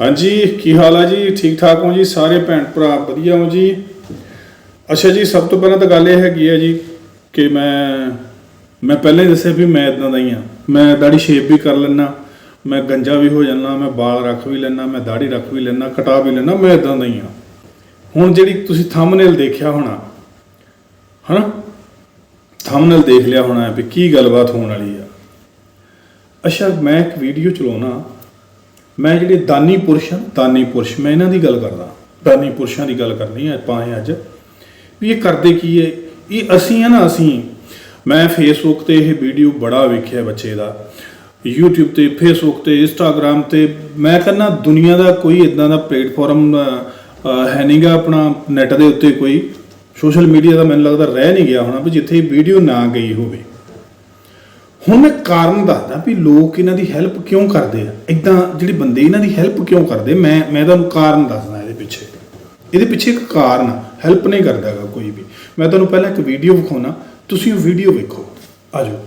ਹਾਂਜੀ, ਕੀ ਹਾਲ ਆ ਜੀ? ਠੀਕ ਠਾਕ ਹੋ ਜੀ? ਸਾਰੇ ਭੈਣ ਭਰਾ ਵਧੀਆ ਹੋ ਜੀ? ਅੱਛਾ ਜੀ, ਸਭ ਤੋਂ ਪਹਿਲਾਂ ਤਾਂ ਗੱਲ ਇਹ ਹੈਗੀ ਹੈ ਜੀ ਕਿ ਮੈਂ ਮੈਂ ਪਹਿਲਾਂ ਹੀ ਦੱਸਿਆ ਵੀ ਮੈਂ ਇਦਾਂ ਦਾ ਹੀ ਆ। ਮੈਂ ਦਾੜੀ ਸ਼ੇਪ ਵੀ ਕਰ ਲੈਣਾ ਮੈਂ ਗੰਜਾ ਵੀ ਹੋ ਜਾਣਾ ਮੈਂ ਬਾਲ ਰੱਖ ਵੀ ਲੈਣਾ ਮੈਂ ਦਾੜੀ ਰੱਖ ਵੀ ਲੈਣਾ ਕਟਾ ਵੀ ਲੈਣਾ ਮੈਂ ਇਦਾਂ ਦਾ ਹੀ ਆ। ਹੁਣ ਜਿਹੜੀ ਤੁਸੀਂ ਥੰਬਨੇਲ ਦੇਖਿਆ ਹੋਣਾ, ਹਨਾ? ਥੰਬਨੇਲ ਦੇਖ ਲਿਆ ਹੋਣਾ ਵੀ ਕੀ ਗੱਲਬਾਤ ਹੋਣ ਵਾਲੀ ਆ। ਅੱਛਾ, ਮੈਂ ਇੱਕ ਵੀਡੀਓ ਚਲਾਉਣਾ। ਮੈਂ ਜਿਹੜੇ ਦਾਨੀ ਪੁਰਸ਼ ਹਾਂ, ਦਾਨੀ ਪੁਰਸ਼, ਮੈਂ ਇਹਨਾਂ ਦੀ ਗੱਲ ਕਰਦਾ ਦਾਨੀ ਪੁਰਸ਼ਾਂ ਦੀ ਗੱਲ ਕਰਨੀ ਹੈ, ਆਪਾਂ ਇਹ ਅੱਜ। ਵੀ ਇਹ ਕਰਦੇ ਕੀ ਹੈ? ਇਹ ਅਸੀਂ ਆ ਨਾ, ਅਸੀਂ। ਮੈਂ ਫੇਸਬੁੱਕ ਤੇ ਇਹ ਵੀਡੀਓ ਬੜਾ ਵੇਖਿਆ ਬੱਚੇ ਦਾ। YouTube ਤੇ ਫੇਸਬੁੱਕ ਤੇ, Instagram ਤੇ। ਮੈਂ ਕਹਿੰਦਾ, ਦੁਨੀਆ ਦਾ ਕੋਈ ਇਦਾਂ ਦਾ ਪਲੇਟਫਾਰਮ ਹੈ ਨਹੀਂਗਾ ਆਪਣਾ ਨੈਟ ਦੇ ਉੱਤੇ ਕੋਈ। ਸੋਸ਼ਲ ਮੀਡੀਆ ਦਾ ਮੈਨੂੰ ਲੱਗਦਾ ਰਹਿ ਨਹੀਂ ਗਿਆ ਹੋਣਾ ਵੀ ਜਿੱਥੇ ਵੀਡੀਓ ਨਾ ਗਈ ਹੋਵੇ। ਹੁਣ ਮੈਂ ਕਾਰਨ ਦੱਸਦਾ ਵੀ ਲੋਕ ਇਹਨਾਂ ਦੀ ਹੈਲਪ ਕਿਉਂ ਕਰਦੇ ਆ? ਇਦਾਂ ਜਿਹੜੇ ਬੰਦੇ ਇਹਨਾਂ ਦੀ ਹੈਲਪ ਕਿਉਂ ਕਰਦੇ? ਮੈਂ ਮੈਂ ਤੁਹਾਨੂੰ ਕਾਰਨ ਦੱਸਦਾ ਇਹਦੇ ਪਿੱਛੇ। ਇਹਦੇ ਪਿੱਛੇ ਇੱਕ ਕਾਰਨ ਹੈਲਪ ਨਹੀਂ ਕਰਦਾ ਕੋਈ ਵੀ। ਮੈਂ ਤੁਹਾਨੂੰ ਪਹਿਲਾਂ ਇੱਕ ਵੀਡੀਓ ਵਿਖਾਉਣਾ, ਤੁਸੀਂ ਉਹ ਵੀਡੀਓ ਵੇਖੋ। ਆਜੋ।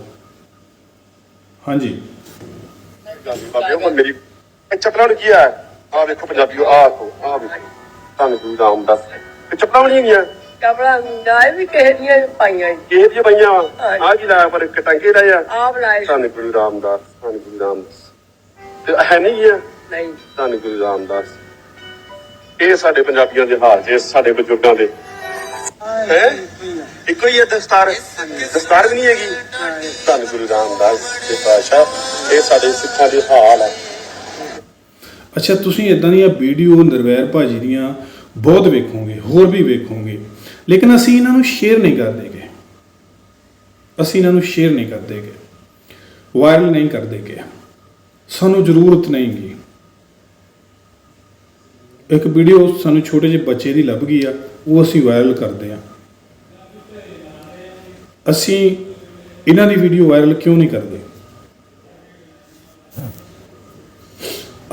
ਹਾਂਜੀ। ਬਾਬਿਓ ਮੈਂ ਮੇਰੀ ਚੱਪਲਾਂ ਨੂੰ ਕੀ ਆ? ਆ ਵੇਖੋ ਪੰਜਾਬੀਓ ਆ ਕੋ ਆ ਵੇਖੋ ਤੁਹਾਨੂੰ ਗੁਰੂ ਰਾਮਦਾਸ ਚੱਪਲਾਂ ਨਹੀਂ ਹੈਗੀਆਂ ਕਪੜਾ ਹੁੰਦਾ ਇਹ ਵੀ ਕਿਸੇ ਦੀਆਂ ਪਾਈਆਂ। ਇਹ ਦੀਆਂ ਪਈਆਂ? ਆ ਕੀ ਲਾਇਆ ਪਰ ਇੱਕ ਟੰਗੇ ਲਾਇਆ ਆਪ ਲਾਏ ਤੁਹਾਨੂੰ ਗੁਰੂ ਰਾਮਦਾਸ ਤੁਹਾਨੂੰ ਗੁਰੂ ਰਾਮਦਾਸ। ਤੇ ਹੈ ਨਹੀਂ ਇਹ? ਨਹੀਂ। ਤੁਹਾਨੂੰ ਗੁਰੂ ਰਾਮਦਾਸ। ਇਹ ਸਾਡੇ ਪੰਜਾਬੀਆਂ ਦੇ ਹਾਲ ਜੇ ਸਾਡੇ ਬਜ਼ੁਰਗਾਂ ਦੇ। ਹੈ? ਇੱਕੋ ਹੀ ਹੈ ਦਸਤਾਰ। ਦਸਤਾਰ ਵੀ ਨਹੀਂ ਹੈਗੀ। ਤੁਹਾਨੂੰ ਗੁਰੂ ਰਾਮਦਾਸ ਦੇ ਪਾਸ਼ਾ ਇਹ ਸਾਡੇ ਸਿੱਖਾਂ ਦੇ ਹਾਲ ਆ। ਅੱਛਾ ਤੁਸੀਂ ਇਦਾਂ ਦੀਆਂ ਵੀਡੀਓ ਨਿਰਵੈਰ ਭਾਜੀ ਦੀਆਂ ਬਹੁਤ ਵੇਖੋਗੇ ਹੋਰ ਵੀ ਵੇਖੋਗੇ। ਲੇਕਿਨ ਅਸੀਂ ਇਹਨਾਂ ਨੂੰ ਸ਼ੇਅਰ ਨਹੀਂ ਕਰਦੇਗੇ ਅਸੀਂ ਇਹਨਾਂ ਨੂੰ ਸ਼ੇਅਰ ਨਹੀਂ ਕਰਦੇਗੇ ਵਾਇਰਲ ਨਹੀਂ ਕਰਦੇਗੇ ਸਾਨੂੰ ਜ਼ਰੂਰਤ ਨਹੀਂਗੀ ਇੱਕ ਵੀਡੀਓ ਸਾਨੂੰ ਛੋਟੇ ਜਿਹੇ ਬੱਚੇ ਦੀ ਲੱਭ ਗਈ ਆ, ਉਹ ਅਸੀਂ ਵਾਇਰਲ ਕਰਦੇ ਆ। ਅਸੀਂ ਇਹਨਾਂ ਦੀ ਵੀਡੀਓ ਵਾਇਰਲ ਕਿਉਂ ਨਹੀਂ ਕਰਦੇ?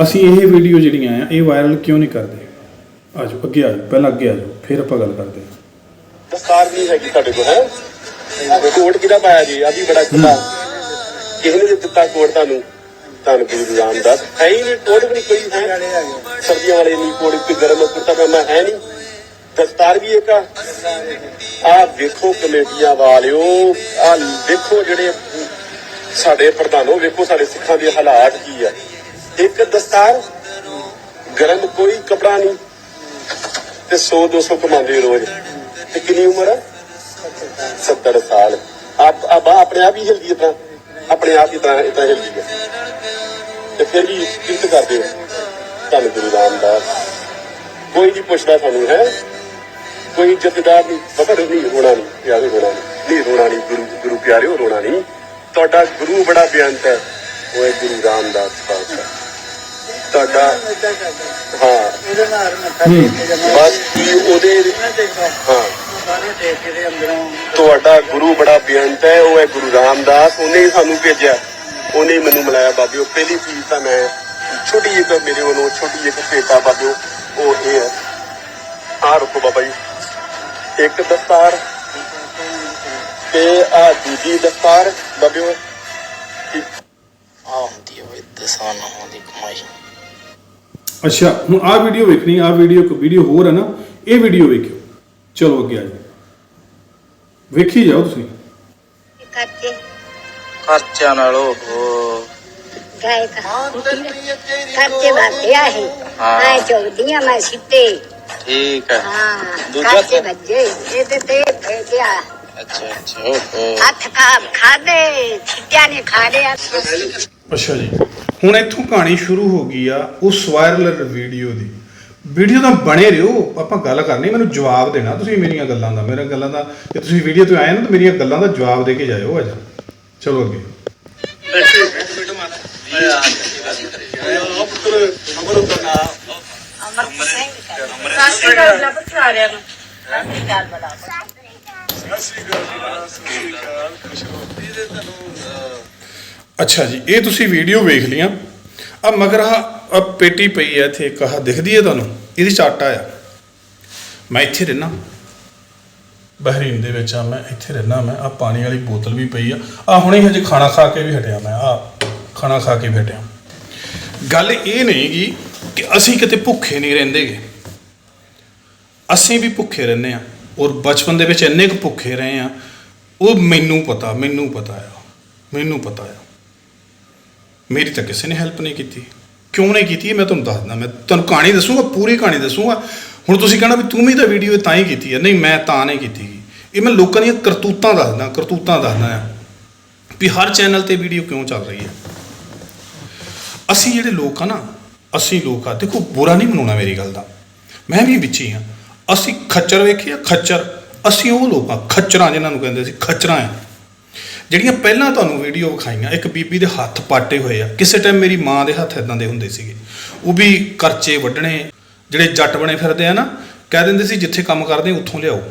ਅਸੀਂ ਇਹ ਵੀਡੀਓ ਜਿਹੜੀਆਂ ਆ, ਇਹ ਵਾਇਰਲ ਕਿਉਂ ਨਹੀਂ ਕਰਦੇ? ਆਜੋ ਅੱਗੇ ਆਜੋ ਪਹਿਲਾਂ ਅੱਗੇ ਆਜੋ ਫਿਰ ਆਪਾਂ ਗੱਲ ਕਰਦੇ ਹਾਂ ਦਸਤਾਰ ਵੀ ਹੈਗੀ ਸਾਡੇ ਕੋਲ। ਹੈ ਕੋਟ ਕਿਹਦਾ ਪਾਇਆ ਜੀ? ਆ ਵੀ ਬੜਾ ਖੁੱਲਾ ਕਿਸੇ ਨੇ ਦਿੱਤਾ ਕੋਟ ਤੁਹਾਨੂੰ? ਤੁਹਾਨੂੰ ਗੁਰੂ ਰਾਮਦਾਸ। ਹੈ ਹੀ ਨਹੀਂ ਕੋਟ ਵੀ ਨਹੀਂ ਕੋਈ, ਹੈ? ਸਰਦੀਆਂ ਵਾਲੇ ਨਹੀਂ, ਕੋਟ ਕੋਈ ਗਰਮ ਕੁੜਤਾ ਪਜਾਮਾ ਹੈ ਨਹੀਂ? ਦਸਤਾਰ ਵੀ ਇੱਕ ਆ। ਵੇਖੋ ਕਮੇਟੀਆਂ ਵਾਲਿਓ ਆ ਵੇਖੋ ਜਿਹੜੇ ਸਾਡੇ ਪ੍ਰਧਾਨੋ, ਵੇਖੋ ਸਾਡੇ ਸਿੱਖਾਂ ਦੇ ਹਾਲਾਤ ਕੀ ਆ। ਇੱਕ ਦਸਤਾਰ, ਗਰਮ ਕੋਈ ਕਪੜਾ ਨਹੀਂ, ਤੇ 100 200 ਕਮਾਉਂਦੇ ਰੋਜ਼। ਤੇ ਕਿੰਨੀ ਉਮਰ ਹੈ? 70 ਸਾਲ। ਆਪ ਆਪ ਆਪਣੇ ਆਪ ਹੀ ਹਿਲਦੀ ਇਦਾਂ ਆਪਣੇ ਆਪ ਹੀ ਇਦਾਂ ਇਦਾਂ ਹਿਲਦੀ ਹੈ। ਤੇ ਫਿਰ ਵੀ ਕਿਰਤ ਕਰਦੇ ਹੋ? ਧੰਨ ਗੁਰੂ ਰਾਮਦਾਸ। ਕੋਈ ਨਹੀਂ ਪੁੱਛਦਾ ਸਾਨੂੰ ਹੈ? ਕੋਈ ਜਥੇਦਾਰ ਨਹੀਂ। ਪਤਾ ਨਹੀਂ ਰੋਣਾ ਨਹੀਂ ਪਿਆਰੇ ਰੋਣਾ ਨਹੀਂ। ਨਹੀਂ ਰੋਣਾ ਨਹੀਂ ਗੁਰੂ ਗੁਰੂ ਪਿਆਰਿਓ ਰੋਣਾ ਨਹੀਂ। ਤੁਹਾਡਾ ਗੁਰੂ ਬੜਾ ਬੇਅੰਤ ਹੈ। ਉਹ ਹੈ ਗੁਰੂ ਰਾਮਦਾਸ ਪਾਤਸ਼ਾਹ ਤੁਹਾਡਾ ਹਾਂ। ਉਹਦੇ ਨਾਲ ਮੱਥਾ ਟੇਕ ਕੇ ਜਮਾ ਬਸ ਉਹਦੇ ਹਾਂ। ਕੇ ਤੁਹਾਡਾ ਗੁਰੂ ਬੜਾ ਬੇਅੰਤ ਹੈ ਉਹ ਹੈ ਗੁਰੂ ਰਾਮਦਾਸ ਉਹਨੇ ਹੀ ਸਾਨੂੰ ਭੇਜਿਆ। ਉਹਨੇ ਹੀ ਮੈਨੂੰ ਮਿਲਾਇਆ ਬਾਬਿਓ ਪਹਿਲੀ ਚੀਜ਼ ਤਾਂ ਮੈਂ ਛੋਟੀ ਜਿਹੀ ਤਾਂ ਮੇਰੇ ਵੱਲੋਂ ਛੋਟੀ ਜਿਹੀ ਭੇਟਾ ਬਾਬਿਓ ਉਹ ਇਹ ਹੈ। ਆ ਰੁਕੋ ਬਾਬਾ ਜੀ। ਇੱਕ ਦਸਤਾਰ ਤੇ ਆ ਦੂਜੀ ਦਸਤਾਰ ਬਾਬਿਓ ਆ ਹੁੰਦੀ ਹੈ ਵੀ ਦਸਾਂ ਨਹਾਂ ਦੀ ਕਮਾਈ। ਅੱਛਾ ਹੁਣ ਆਹ ਵੀਡੀਓ ਵੇਖਣੀ ਆਹ ਵੀਡੀਓ ਇੱਕ ਵੀਡੀਓ ਹੋਰ ਹੈ ਨਾ ਇਹ ਵੀਡੀਓ ਵੇਖਿਓ। ਚਲੋ ਅੱਗੇ ਆ ਜਾਓ। ਵੇਖੀ ਜਾਓ ਤੁਸੀਂ। ਖਰਚੇ ਖਰਚਿਆਂ ਨਾਲ ਉਹ ਕਾ ਖਰਚੇ ਭਰਦੇ ਆ ਇਹ। ਹਾਂ। ਮੈਂ ਚੋਦੀਆਂ ਮੈਂ ਸਿੱਟੇ ਠੀਕ ਹੈ। ਹਾਂ ਦੂਜਾ ਖਰਚੇ ਤਾਂ- ਭੱਜੇ ਇਹ ਤੇ ਤੇ ਫੇਕਿਆ ਅੱਛਾ ਅੱਛਾ ਕਾ ਖਾਦੇ? ਸਿੱਟਿਆ ਨੇ ਖਾ ਲਿਆ। ਅੱਛਾ ਜੀ। ਹੁਣ ਇੱਥੋਂ ਕਹਾਣੀ ਸ਼ੁਰੂ ਹੋ ਗਈ ਆ ਉਸ ਵਾਇਰਲ ਵੀਡੀਓ ਦੀ। ਵੀਡੀਓ ਤਾਂ ਬਣੇ ਰਹੋ ਆਪਾਂ ਗੱਲ ਕਰਨੀ ਮੈਨੂੰ ਜਵਾਬ ਦੇਣਾ ਤੁਸੀਂ ਮੇਰੀਆਂ ਗੱਲਾਂ ਦਾ ਮੇਰਾ ਗੱਲਾਂ ਦਾ ਜੇ ਤੁਸੀਂ ਵੀਡੀਓ ਤੇ ਆਏ ਨਾ ਤਾਂ ਮੇਰੀਆਂ ਗੱਲਾਂ ਦਾ ਜਵਾਬ ਦੇ ਕੇ ਜਾਇਓ ਅੱਜ। ਚਲੋ ਅੱਗੇ। ਦਾ ਅੱਛਾ ਜੀ ਇਹ ਤੁਸੀਂ ਵੀਡੀਓ ਵੇਖ ਲੀਆਂ ਆ ਮਗਰ ਆ ਪੇਟੀ ਪਈ ਹੈ ਇੱਥੇ ਇੱਕ ਆਹ ਦਿਖਦੀ ਹੈ ਤੁਹਾਨੂੰ ਇਹਦੇ ਚ ਆਟਾ ਆ। ਮੈਂ ਇੱਥੇ ਰਹਿਣਾ ਬਹਿਰੀਨ ਦੇ ਵਿੱਚ ਆ ਮੈਂ ਇੱਥੇ ਰਹਿਣਾ ਮੈਂ ਆ ਪਾਣੀ ਵਾਲੀ ਬੋਤਲ ਵੀ ਪਈ ਆ। ਆ ਹੁਣੇ ਹਜੇ ਖਾਣਾ ਖਾ ਕੇ ਵੀ ਹਟਿਆ ਮੈਂ ਆ ਖਾਣਾ ਖਾ ਕੇ ਹਟਿਆ। ਗੱਲ ਇਹ ਨਹੀਂ ਗੀ ਕਿ ਅਸੀਂ ਕਿਤੇ ਭੁੱਖੇ ਨਹੀਂ ਰਹਿੰਦੇਗੇ। ਅਸੀਂ ਵੀ ਭੁੱਖੇ ਰਹਿੰਦੇ ਆ ਔਰ ਬਚਪਨ ਦੇ ਵਿੱਚ ਇੰਨੇ ਕੁ ਭੁੱਖੇ ਰਹੇ ਆ ਉਹ ਮੈਨੂੰ ਪਤਾ ਮੈਨੂੰ ਪਤਾ ਆ ਮੈਨੂੰ ਪਤਾ ਆ। ਮੇਰੀ ਤਾਂ ਕਿਸੇ ਨੇ ਹੈਲਪ ਨਹੀਂ ਕੀਤੀ। ਕਿਉਂ ਨਹੀਂ ਕੀਤੀ? ਮੈਂ ਤੁਹਾਨੂੰ ਦੱਸਦਾ, ਮੈਂ ਤੁਹਾਨੂੰ ਕਹਾਣੀ ਦੱਸੂਗਾ, ਪੂਰੀ ਕਹਾਣੀ ਦੱਸੂਗਾ। ਹੁਣ ਤੁਸੀਂ ਕਹਿਣਾ ਵੀ ਤੂੰ ਵੀ ਤਾਂ ਵੀਡੀਓ ਤਾਂ ਹੀ ਕੀਤੀ ਹੈ। ਨਹੀਂ, ਮੈਂ ਤਾਂ ਨਹੀਂ ਕੀਤੀ ਗੀ। ਇਹ ਮੈਂ ਲੋਕਾਂ ਦੀਆਂ ਕਰਤੂਤਾਂ ਦੱਸਦਾ ਕਰਤੂਤਾਂ ਦੱਸਦਾ ਆ ਵੀ ਹਰ ਚੈਨਲ ਤੇ ਵੀਡੀਓ ਕਿਉਂ ਚੱਲ ਰਹੀ ਹੈ? ਅਸੀਂ ਜਿਹੜੇ ਲੋਕ ਆ ਨਾ, ਅਸੀਂ ਲੋਕ ਆ, ਦੇਖੋ, ਬੁਰਾ ਨਹੀਂ ਮਨਾਉਣਾ ਮੇਰੀ ਗੱਲ ਦਾ। ਮੈਂ ਵੀ ਵਿੱਚ ਹੀ ਆ ਅਸੀਂ ਖੱਚਰ ਵੇਖਿਆ ਖੱਚਰ। ਅਸੀਂ ਉਹ ਲੋਕ ਆ, ਖੱਚਰਾਂ ਜਿਨ੍ਹਾਂ ਨੂੰ ਕਹਿੰਦੇ ਸੀ, ਖੱਚਰਾਂ ਆ। ਜਿਹੜੀਆਂ ਪਹਿਲਾਂ ਤੁਹਾਨੂੰ ਵੀਡੀਓ ਵਿਖਾਈਆਂ, ਇੱਕ ਬੀਬੀ ਦੇ ਹੱਥ ਪਾਟੇ ਹੋਏ ਆ। ਕਿਸੇ ਟਾਈਮ ਮੇਰੀ ਮਾਂ ਦੇ ਹੱਥ ਇਦਾਂ ਦੇ ਹੁੰਦੇ ਸੀਗੇ। ਉਹ ਵੀ ਕਰਚੇ ਵੱਢਣੇ, ਜਿਹੜੇ ਜੱਟ ਬਣੇ ਫਿਰਦੇ ਆ ਨਾ, ਕਹਿ ਦਿੰਦੇ ਸੀ, ਜਿੱਥੇ ਕੰਮ ਕਰਦੇ ਉੱਥੋਂ ਲਿਆਓ।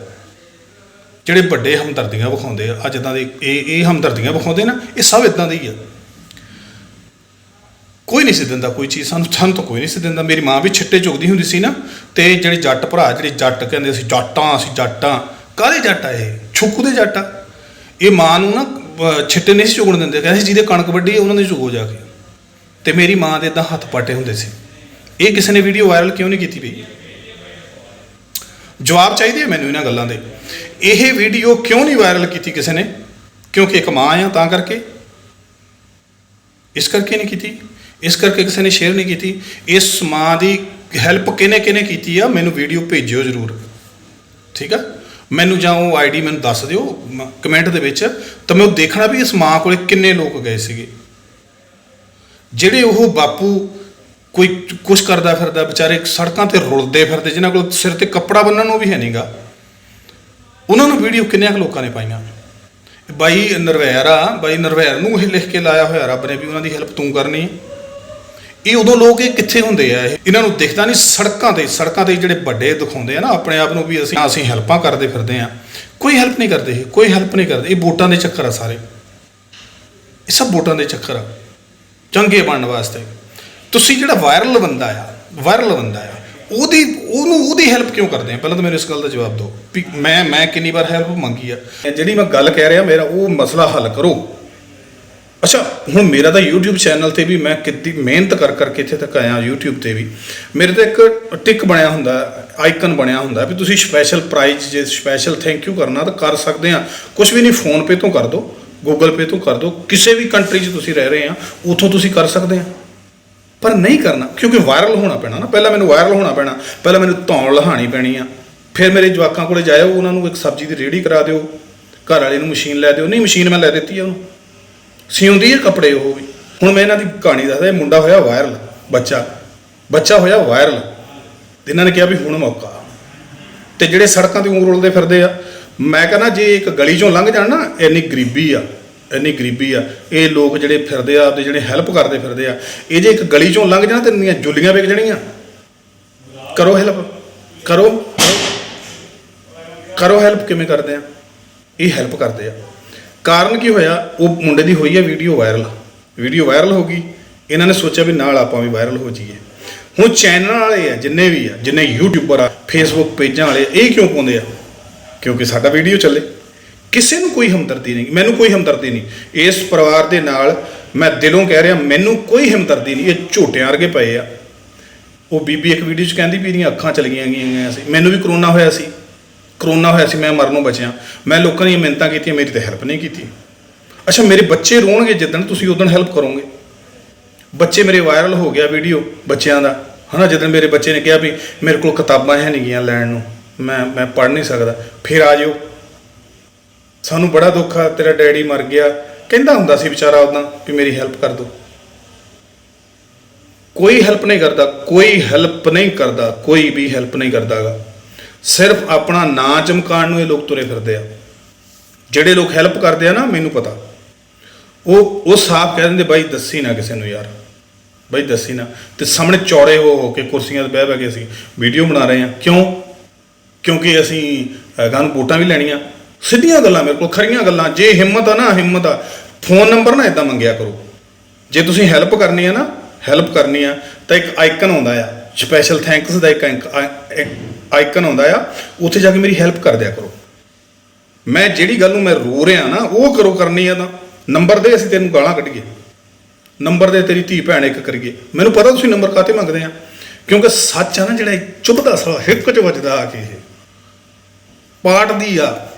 ਜਿਹੜੇ ਵੱਡੇ ਹਮਦਰਦੀਆਂ ਵਿਖਾਉਂਦੇ ਆ, ਅੱਜ ਇਦਾਂ ਦੇ ਇਹ ਇਹ ਹਮਦਰਦੀਆਂ ਵਿਖਾਉਂਦੇ ਨਾ, ਇਹ ਸਭ ਇਦਾਂ ਦੇ ਹੀ ਆ। ਕੋਈ ਨਹੀਂ ਸੀ ਦਿੰਦਾ ਕੋਈ ਚੀਜ਼ ਸਾਨੂੰ ਸਾਨੂੰ ਤਾਂ ਕੋਈ ਨਹੀਂ ਸੀ ਦਿੰਦਾ। ਮੇਰੀ ਮਾਂ ਵੀ ਛਿੱਟੇ ਚੁਗਦੀ ਹੁੰਦੀ ਸੀ ਨਾ, ਤੇ ਜਿਹੜੇ ਜੱਟ ਭਰਾ, ਜਿਹੜੇ ਜੱਟ ਕਹਿੰਦੇ ਅਸੀਂ ਜੱਟਾਂ ਅਸੀਂ ਜੱਟਾਂ। ਕਾਹਦੇ ਜੱਟ ਆ ਇਹ? ਛੁੱਕੂ ਦੇ ਜੱਟ ਆ। ਇਹ ਮਾਂ ਨੂੰ ਨਾ ਛਿੱਟੇ ਨਹੀਂ ਸੀ ਚੁਗਣ ਦਿੰਦੇ। ਕਹਿੰਦੇ ਸੀ ਜਿਹਦੇ ਕਣਕ ਵੱਢੀ ਹੈ, ਉਹਨਾਂ ਦੇ ਚੁਗੋ ਜਾ ਕੇ। ਤੇ ਮੇਰੀ ਮਾਂ ਦੇ ਇਦਾਂ ਹੱਥ ਪਾਟੇ ਹੁੰਦੇ ਸੀ। ਇਹ ਕਿਸੇ ਨੇ ਵੀਡੀਓ ਵਾਇਰਲ ਕਿਉਂ ਨਹੀਂ ਕੀਤੀ ਪਈ ਜਵਾਬ ਚਾਹੀਦੇ ਆ ਮੈਨੂੰ ਇਹਨਾਂ ਗੱਲਾਂ ਦੇ। ਇਹ ਵੀਡੀਓ ਕਿਉਂ ਨਹੀਂ ਵਾਇਰਲ ਕੀਤੀ ਕਿਸੇ ਨੇ? ਕਿਉਂਕਿ ਇੱਕ ਮਾਂ ਆ, ਤਾਂ ਕਰਕੇ। ਇਸ ਕਰਕੇ ਨਹੀਂ ਕੀਤੀ। ਇਸ ਕਰਕੇ ਕਿਸੇ ਨੇ ਸ਼ੇਅਰ ਨਹੀਂ ਕੀਤੀ। ਇਸ ਮਾਂ ਦੀ ਹੈਲਪ ਕਿਹਨੇ ਕਿਹਨੇ ਕੀਤੀ ਆ? ਮੈਨੂੰ ਵੀਡੀਓ ਭੇਜਿਓ ਜ਼ਰੂਰ। ਠੀਕ ਆ? ਮੈਨੂੰ ਜਾਂ ਉਹ ਆਈਡੀ ਮੈਨੂੰ ਦੱਸ ਦਿਓ ਕਮੈਂਟ ਦੇ ਵਿੱਚ। ਤਾਂ ਮੈਂ ਉਹ ਦੇਖਣਾ ਵੀ ਇਸ ਮਾਂ ਕੋਲੇ ਕਿੰਨੇ ਲੋਕ ਗਏ ਸੀਗੇ। ਜਿਹੜੇ ਉਹ ਬਾਪੂ ਕੋਈ ਕੁਛ ਕਰਦਾ ਫਿਰਦਾ, ਵਿਚਾਰੇ ਸੜਕਾਂ ਤੇ ਰੁਲਦੇ ਫਿਰਦੇ, ਜਿਨ੍ਹਾਂ ਕੋਲ ਸਿਰ ਤੇ ਕੱਪੜਾ ਬੰਨਣ ਨੂੰ ਵੀ ਹੈ ਨਹੀਂਗਾ ਉਹਨਾਂ ਨੂੰ ਵੀਡੀਓ ਕਿੰਨਿਆਂ ਕੁ ਲੋਕਾਂ ਨੇ ਪਾਈਆਂ? ਬਾਈ ਨਰਵੈਰ ਆ ਬਾਈ ਨਰਵੈਰ ਨੂੰ ਇਹ ਲਿਖ ਕੇ ਲਾਇਆ ਹੋਇਆ ਰੱਬ ਨੇ ਵੀ ਉਹਨਾਂ ਦੀ ਹੈਲਪ ਤੂੰ ਕਰਨੀ। ਹੈ ਕਿ ਉਦੋਂ ਲੋਕ ਇਹ ਕਿੱਥੇ ਹੁੰਦੇ ਆ ਇਹ? ਇਹਨਾਂ ਨੂੰ ਦਿਖਦਾ ਨਹੀਂ ਸੜਕਾਂ ਤੇ ਸੜਕਾਂ ਤੇ ਜਿਹੜੇ ਵੱਡੇ ਦਿਖਾਉਂਦੇ ਆ ਨਾ, ਆਪਣੇ ਆਪ ਨੂੰ ਵੀ ਅਸੀਂ ਅਸੀਂ ਹੈਲਪਾਂ ਕਰਦੇ ਫਿਰਦੇ ਆ। ਕੋਈ ਹੈਲਪ ਨਹੀਂ ਕਰਦੇ ਇਹ, ਕੋਈ ਹੈਲਪ ਨਹੀਂ ਕਰਦੇ। ਇਹ ਵੋਟਾਂ ਦੇ ਚੱਕਰ ਆ ਸਾਰੇ। ਇਹ ਸਭ ਵੋਟਾਂ ਦੇ ਚੱਕਰ ਆ। ਚੰਗੇ ਬਣਨ ਵਾਸਤੇ। ਤੁਸੀਂ ਜਿਹੜਾ ਵਾਇਰਲ ਬੰਦਾ ਆ ਵਾਇਰਲ ਬੰਦਾ ਆ, ਉਹਦੀ, ਉਹਨੂੰ ਉਹਦੀ ਹੈਲਪ ਕਿਉਂ ਕਰਦੇ ਆ? ਪਹਿਲਾਂ ਤਾਂ ਮੈਨੂੰ ਇਸ ਗੱਲ ਦਾ ਜਵਾਬ ਦਿਓ ਵੀ ਮੈਂ ਮੈਂ ਕਿੰਨੀ ਵਾਰ ਹੈਲਪ ਮੰਗੀ ਆ। ਜਿਹੜੀ ਮੈਂ ਗੱਲ ਕਹਿ ਰਿਹਾ, ਮੇਰਾ ਉਹ ਮਸਲਾ ਹੱਲ ਕਰੋ। ਅੱਛਾ, ਹੁਣ ਮੇਰਾ ਤਾਂ YouTube ਚੈਨਲ ਤੇ ਵੀ ਮੈਂ ਕਿੰਨੀ ਮਿਹਨਤ ਕਰ ਕਰਕੇ ਇੱਥੇ ਤੱਕ ਆਇਆ, YouTube ਤੇ ਵੀ। ਮੇਰੇ ਤੇ ਇੱਕ ਟਿਕ ਬਣਿਆ ਹੁੰਦਾ ਆਈਕਨ ਬਣਿਆ ਹੁੰਦਾ ਵੀ ਤੁਸੀਂ ਸਪੈਸ਼ਲ ਪ੍ਰਾਈਜ਼ ਜੇ ਸਪੈਸ਼ਲ ਥੈਂਕ ਯੂ ਕਰਨਾ ਤਾਂ ਕਰ ਸਕਦੇ ਆ। ਕੁਝ ਵੀ ਨਹੀਂ ਫੋਨ ਪੇ ਤੋਂ ਕਰ ਦਿਓ Google ਪੇ ਤੋਂ ਕਰ ਦਿਓ ਕਿਸੇ ਵੀ ਕੰਟਰੀ 'ਚ ਤੁਸੀਂ ਰਹਿ ਰਹੇ ਆ, ਉਥੋਂ ਤੁਸੀਂ ਕਰ ਸਕਦੇ ਆ। ਪਰ ਨਹੀਂ ਕਰਨਾ, ਕਿਉਂਕਿ ਵਾਇਰਲ ਹੋਣਾ ਪੈਣਾ ਨਾ, ਪਹਿਲਾਂ ਮੈਨੂੰ ਵਾਇਰਲ ਹੋਣਾ ਪੈਣਾ, ਪਹਿਲਾਂ ਮੈਨੂੰ ਧੌਣ ਲਹਾਣੀ ਪੈਣੀ ਆ। ਫਿਰ ਮੇਰੇ ਜਵਾਕਾਂ ਕੋਲੇ ਜਾਇਓ, ਉਹਨਾਂ ਨੂੰ ਇੱਕ ਸਬਜ਼ੀ ਦੀ ਰੇਹੜੀ ਕਰਾ ਦਿਓ, ਘਰ ਵਾਲੇ ਨੂੰ ਮਸ਼ੀਨ ਲੈ ਦਿਓ, ਨਹੀਂ, ਮਸ਼ੀਨ ਮੈਂ ਲੈ ਦਿੱਤੀ ਆ ਉਹਨੂੰ। ਸਿਉਂਦੀ ਹੈ ਕੱਪੜੇ ਉਹ ਵੀ। ਹੁਣ ਮੈਂ ਇਹਨਾਂ ਦੀ ਕਹਾਣੀ ਦੱਸਦਾ, ਇਹ ਮੁੰਡਾ ਹੋਇਆ ਵਾਇਰਲ, ਬੱਚਾ। ਬੱਚਾ ਹੋਇਆ ਵਾਇਰਲ। ਇਹਨਾਂ ਨੇ ਕਿਹਾ ਵੀ ਹੁਣ ਮੌਕਾ। ਤੇ ਜਿਹੜੇ ਸੜਕਾਂ ਤੇ ਉਂਗਲ ਰੁਲਦੇ ਫਿਰਦੇ ਆ, ਮੈਂ ਕਹਿੰਦਾ ਜੇ ਇੱਕ ਗਲੀ ਚੋਂ ਲੰਘ ਜਾਣ ਨਾ, ਇੰਨੀ ਗਰੀਬੀ ਆ, ਇੰਨੀ ਗਰੀਬੀ ਆ। ਇਹ ਲੋਕ ਜਿਹੜੇ ਫਿਰਦੇ ਆ, ਆਪਦੇ ਜਿਹੜੇ ਹੈਲਪ ਕਰਦੇ ਫਿਰਦੇ ਆ, ਇਹ ਜੇ ਇੱਕ ਗਲੀ ਚੋਂ ਲੰਘ ਜਾਣਾ ਤੇ ਇੰਨੀਆਂ ਜੁੱਲੀਆਂ ਵਿਕ ਜਾਣੀਆਂ। ਕਰੋ ਹੈਲਪ ਕਰੋ ਕਰੋ। ਹੈਲਪ ਕਿਵੇਂ ਕਰਦੇ ਆ? ਇਹ ਹੈਲਪ ਕਰਦੇ ਆ। ਕਾਰਨ ਕੀ ਹੋਇਆ? ਉਹ ਮੁੰਡੇ ਦੀ ਹੋਈ ਹੈ ਵੀਡੀਓ ਵਾਇਰਲ ਵੀਡੀਓ ਵਾਇਰਲ ਹੋ ਗਈ। ਇਹਨਾਂ ਨੇ ਸੋਚਿਆ ਵੀ ਨਾਲ ਆਪਾਂ ਵੀ ਵਾਇਰਲ ਹੋ ਜਾਈਏ। ਹੁਣ ਚੈਨਲ ਵਾਲੇ ਆ, ਜਿੰਨੇ ਵੀ ਆ, ਜਿੰਨੇ ਯੂਟਿਊਬਰ ਆ ਫੇਸਬੁੱਕ ਪੇਜਾਂ ਵਾਲੇ ਇਹ ਕਿਉਂ ਪਾਉਂਦੇ ਆ? ਕਿਉਂਕਿ ਸਾਡਾ ਵੀਡੀਓ ਚੱਲੇ। ਕਿਸੇ ਨੂੰ ਕੋਈ ਹਮਦਰਦੀ ਨਹੀਂ। ਮੈਨੂੰ ਕੋਈ ਹਮਦਰਦੀ ਨਹੀਂ। ਇਸ ਪਰਿਵਾਰ ਦੇ ਨਾਲ ਮੈਂ ਦਿਲੋਂ ਕਹਿ ਰਿਹਾ, ਮੈਨੂੰ ਕੋਈ ਹਮਦਰਦੀ ਨਹੀਂ। ਇਹ ਝੋਟਿਆਂ ਵਰਗੇ ਪਏ ਆ। ਉਹ ਬੀਬੀ ਇੱਕ ਵੀਡੀਓ 'ਚ ਕਹਿੰਦੀ ਵੀ ਇਹਦੀਆਂ ਅੱਖਾਂ ਚਲ ਗਈਆਂ ਗਈਆਂ ਸੀ। ਮੈਨੂੰ ਵੀ ਕਰੋਨਾ ਹੋਇਆ ਸੀ। ਕਰੋਨਾ ਹੋਇਆ ਸੀ, ਮੈਂ ਮਰਨੋਂ ਬਚਿਆ। ਮੈਂ ਲੋਕਾਂ ਦੀਆਂ ਮਿਹਨਤਾਂ ਕੀਤੀਆਂ, ਮੇਰੀ ਤਾਂ ਹੈਲਪ ਨਹੀਂ ਕੀਤੀ। ਅੱਛਾ, ਮੇਰੇ ਬੱਚੇ ਰੋਣਗੇ ਜਿੱਦਣ ਤੁਸੀਂ ਉਦੋਂ ਹੈਲਪ ਕਰੋਗੇ। ਬੱਚੇ ਮੇਰੇ ਵਾਇਰਲ ਹੋ ਗਿਆ ਵੀਡੀਓ ਬੱਚਿਆਂ ਦਾ। ਹਨਾ ਜਦੋਂ ਮੇਰੇ ਬੱਚੇ ਨੇ ਕਿਹਾ ਵੀ ਮੇਰੇ ਕੋਲ ਕਿਤਾਬਾਂ ਹੈ ਨਹੀਂ ਗੀਆਂ ਲੈਣ ਨੂੰ। ਮੈਂ ਮੈਂ ਪੜ੍ਹ ਨਹੀਂ ਸਕਦਾ। ਫਿਰ ਆ ਜਿਓ। ਸਾਨੂੰ ਬੜਾ ਦੁੱਖ ਆ, ਤੇਰਾ ਡੈਡੀ ਮਰ ਗਿਆ। ਕਹਿੰਦਾ ਹੁੰਦਾ ਸੀ ਵਿਚਾਰਾ ਉਦਾਂ ਵੀ ਮੇਰੀ ਹੈਲਪ ਕਰ ਦਿਓ ਕੋਈ ਹੈਲਪ ਨਹੀਂ ਕਰਦਾ, ਕੋਈ ਹੈਲਪ ਨਹੀਂ ਕਰਦਾ, ਕੋਈ ਵੀ ਹੈਲਪ ਨਹੀਂ ਕਰਦਾਗਾ। ਸਿਰਫ ਆਪਣਾ ਨਾਂ ਚਮਕਾਉਣ ਨੂੰ ਇਹ ਲੋਕ ਤੁਰੇ ਫਿਰਦੇ ਆ। ਜਿਹੜੇ ਲੋਕ ਹੈਲਪ ਕਰਦੇ ਆ ਨਾ, ਮੈਨੂੰ ਪਤਾ। ਉਹ ਉਹ ਸਾਫ਼ ਕਹਿ ਦਿੰਦੇ, ਬਾਈ ਦੱਸੀ ਨਾ ਕਿਸੇ ਨੂੰ ਯਾਰ। ਬਾਈ ਦੱਸੀ ਨਾ। ਤੇ ਸਾਹਮਣੇ ਚੌੜੇ ਹੋ ਹੋ ਕੇ ਕੁਰਸੀਆਂ ਤੇ ਬਹਿ ਬਹਿ ਕੇ ਅਸੀਂ ਵੀਡੀਓ ਬਣਾ ਰਹੇ ਆ ਕਿਉਂ? ਕਿਉਂਕਿ ਅਸੀਂ ਗਾਂ ਨੂੰ ਵੋਟਾਂ ਵੀ ਲੈਣੀਆਂ। ਸਿੱਧੀਆਂ ਗੱਲਾਂ ਮੇਰੇ ਕੋਲ, ਖਰੀਆਂ ਗੱਲਾਂ। ਜੇ ਹਿੰਮਤ ਆ ਨਾ, ਹਿੰਮਤ ਆ। ਫੋਨ ਨੰਬਰ ਨਾ ਇਦਾਂ ਮੰਗਿਆ ਕਰੋ। ਜੇ ਤੁਸੀਂ ਹੈਲਪ ਕਰਨੀ ਆ ਨਾ ਹੈਲਪ ਕਰਨੀ ਆ, ਤਾਂ ਇੱਕ ਆਈਕਨ ਆਉਂਦਾ ਆ। ਸਪੈਸ਼ਲ ਥੈਂਕਸ ਦਾ ਇੱਕ ਆਈਕਨ ਆਉਂਦਾ ਆ, ਉੱਥੇ ਜਾ ਕੇ ਮੇਰੀ ਹੈਲਪ ਕਰ ਦਿਆ ਕਰੋ। ਮੈਂ ਜਿਹੜੀ ਗੱਲ ਨੂੰ ਮੈਂ ਰੋ ਰਿਹਾ ਨਾ, ਉਹ ਕਰੋ ਕਰਨੀ ਆ ਤਾਂ। ਨੰਬਰ ਦੇ ਅਸੀਂ ਤੈਨੂੰ ਗਾਲਾਂ ਕੱਢੀਏ। ਨੰਬਰ ਦੇ ਤੇਰੀ ਧੀ ਭੈਣ ਇੱਕ ਕਰੀਏ ਮੈਨੂੰ ਪਤਾ ਤੁਸੀਂ ਨੰਬਰ ਕਾਤੇ ਮੰਗਦੇ ਆ? ਕਿਉਂਕਿ ਸੱਚ ਆ ਨਾ, ਜਿਹੜਾ ਇਹ ਚੁੱਭਦਾ ਸਾਲਾ, ਹਿੱਕ ਚ ਵੱਜਦਾ ਆ ਕੇ ਇਹ। ਪਾਟਦੀ ਆ।